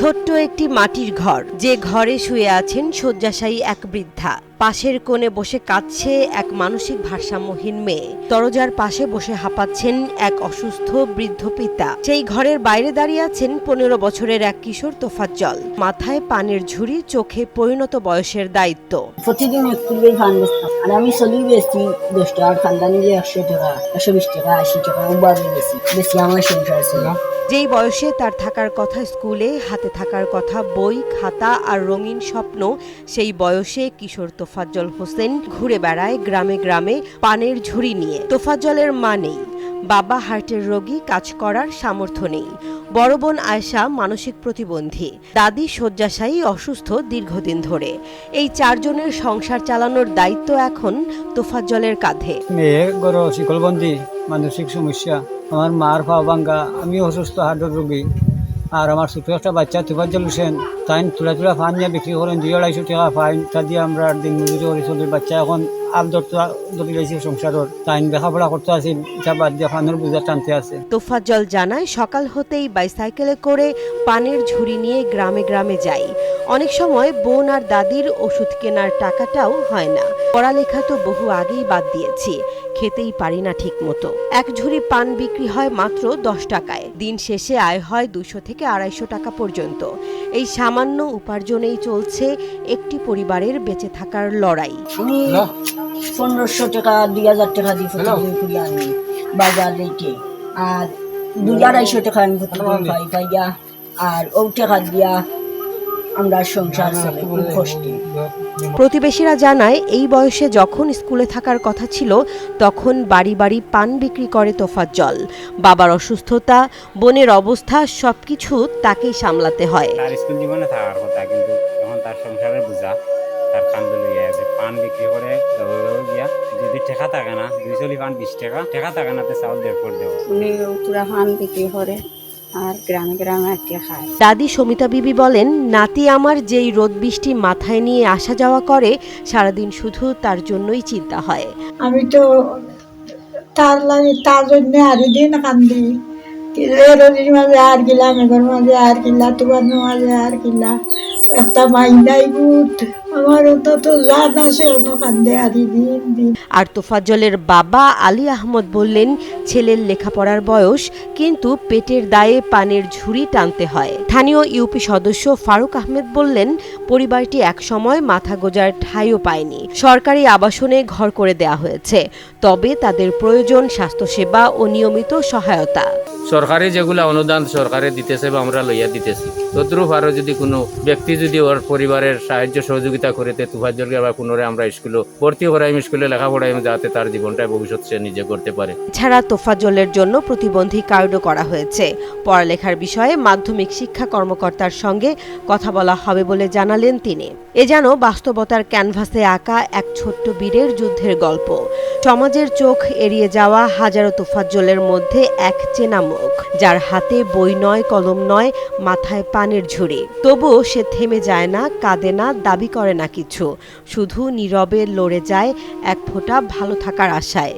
ছোট্ট একটি মাটির ঘর যে ঘরে শুয়ে আছেন শয্যাশায়ী এক বৃদ্ধা। পাশের কোণে বসে কাঁদছে এক মানসিক ভারসাম্যহীন মেয়ে। দরজার পাশে বসে হাঁপাচ্ছেন এক অসুস্থ বৃদ্ধ পিতা। সেই ঘরের বাইরে দাঁড়িয়ে আছেন পনেরো বছরের এক কিশোর তোফাজ্জল। মাথায় পানের ঝুড়ি চোখে পরিণত বয়সের দায়িত্ব। প্রতিদিন একটু ফান আর আমি চলি বেচছি দশ টাকার খান্দা নিলে একশো টাকা একশো বিশ টাকা আশি টাকা উবার বেশি বেশি আমার সংসার ছিল যেই বয়সে তার থাকার কথা স্কুলে হাতে থাকার কথা বই খাতা আর রঙিন স্বপ্ন সেই বয়সে কিশোর তোফাজ্জল হোসেন ঘুরে বেড়ায় গ্রামে গ্রামে পানের ঝুড়ি নিয়ে। তোফাজ্জলের মা নেই বাবা হার্টের রোগী কাজ করার সামর্থ্য নেই। বড় বোন আয়শা মানসিক প্রতিবন্ধী দাদি শয্যাশায়ী অসুস্থ দীর্ঘদিন ধরে। এই চারজনের সংসার চালানোর দায়িত্ব এখন তোফাজ্জলের কাঁধে। মেয়ে গর শিকলবন্দি মানসিক সমস্যা, আমার মার পা ভাঙ্গা আমি অসুস্থ হার্টের রোগী। আর আমার ছোট একটা বাচ্চা তুফার হোসেন তাই তুলা তুলা ফান নিয়ে বিক্রি করেন, দুই আড়াইশো টাকা ফাইন, তা দিয়ে আমরা দিন মজুরি করে চলি বাচ্চা এখন তোফাজ্জল জানায় সকাল হতেই বাইসাইকেলে করে পানের ঝুড়ি নিয়ে গ্রামে গ্রামে যাই। অনেক সময় বোন আর দাদির ওষুধ কেনার টাকাটাও হয় না। পড়ালেখা তো বহু আগেই বাদ দিয়েছি খেতেই পারি না ঠিক মতো এক ঝুড়ি পান বিক্রি হয় মাত্র দশ টাকায়। দিন শেষে আয় হয় দুশো থেকে আড়াইশো টাকা পর্যন্ত। এই সামান্য উপার্জনেই চলছে একটি পরিবারের বেঁচে থাকার লড়াই। পনেরোশো টাকা দুই হাজার টাকা দিয়ে প্রতিদিন করি আনি বাজার রেটে আর দুই আড়াইশো টাকা আমি প্রতিদিন পাই পাইয়া আর ও টাকা দিয়া আমরা সংসার চলে খুব কষ্টে। প্রতিবেশীরা জানায় এই বয়সে যখন স্কুলে থাকার কথা ছিল তখন বাড়ি বাড়ি পান বিক্রি করে তোফাজ্জল বাবার অসুস্থতা বোনের অবস্থা সবকিছু তাকেই সামলাতে হয়। তার স্কুল জীবনে থাকার কথা কিন্তু যখন তার সংসারের বোঝা। তার কান্দে লইয়া যে পান বিক্রি করে গিয়া। যদি টেকা থাকে না দুই চলি পান বিশ টাকা টেকা থাকে না তো চাউল দেড় করে দেবো। উনি পুরা ফান বিক্রি করে আর গ্রামে গ্রামে আটকে খায়। দাদি সমিতা বিবি বলেন নাতি আমার যেই রোদ বৃষ্টি মাথায় নিয়ে আসা যাওয়া করে সারাদিন শুধু তার জন্যই চিন্তা হয়। আমি তো তার লাগে তার জন্য আরও দিন কান্দি। এরোদিন মাঝে আর গিলাম এগোর মাঝে আর কিলা তোমার মাঝে আর কিলা একটা মাইনাই গুট আমার তো দিন দিন। আর তোফাজ্জলের বাবা আলী আহমদ বললেন ছেলের লেখাপড়ার বয়স কিন্তু পেটের দায়ে পানের ঝুড়ি টানতে হয়। স্থানীয় ইউপি সদস্য ফারুক আহমেদ বললেন পরিবারটি একসময় মাথা গোজার ঠাঁইও পায়নি। সরকারি আবাসনে ঘর করে দেয়া হয়েছে। তবে তাদের প্রয়োজন স্বাস্থ্যসেবা ও নিয়মিত সহায়তা। সরকারি যেগুলা অনুদান সরকারে দিতেছে বা আমরা লইয়া দিতেছি তদ্রুপ আরও যদি কোনো ব্যক্তি যদি ওর পরিবারের সাহায্য সহযোগিতা করিতে তুফাজ্জলকে বা পুনরায় আমরা স্কুলে ভর্তি করাইম, স্কুলে লেখাপড়াইম যাতে তার জীবনটা ভবিষ্যৎ সে নিজে করতে পারে। ছাড়া তোফাজ্জলের জন্য প্রতিবন্ধী কার্ডও করা হয়েছে। পড়ালেখার বিষয়ে মাধ্যমিক শিক্ষা কর্মকর্তার সঙ্গে কথা বলা হবে বলে জানালেন তিনি। এ যেন বাস্তবতার ক্যানভাসে আঁকা এক ছোট্ট বীরের যুদ্ধের গল্প। সমাজের চোখ এড়িয়ে যাওয়া হাজারো তোফাজ্জলের মধ্যে এক চেনা মুখ যার হাতে বই নয়, কলম নয়, মাথায় পানের ঝুড়ি। তবুও সে থেমে যায় না, কাঁদে না, দাবি করে না কিছু। শুধু নীরবে লড়ে যায় এক ফোঁটা ভালো থাকার আশায়।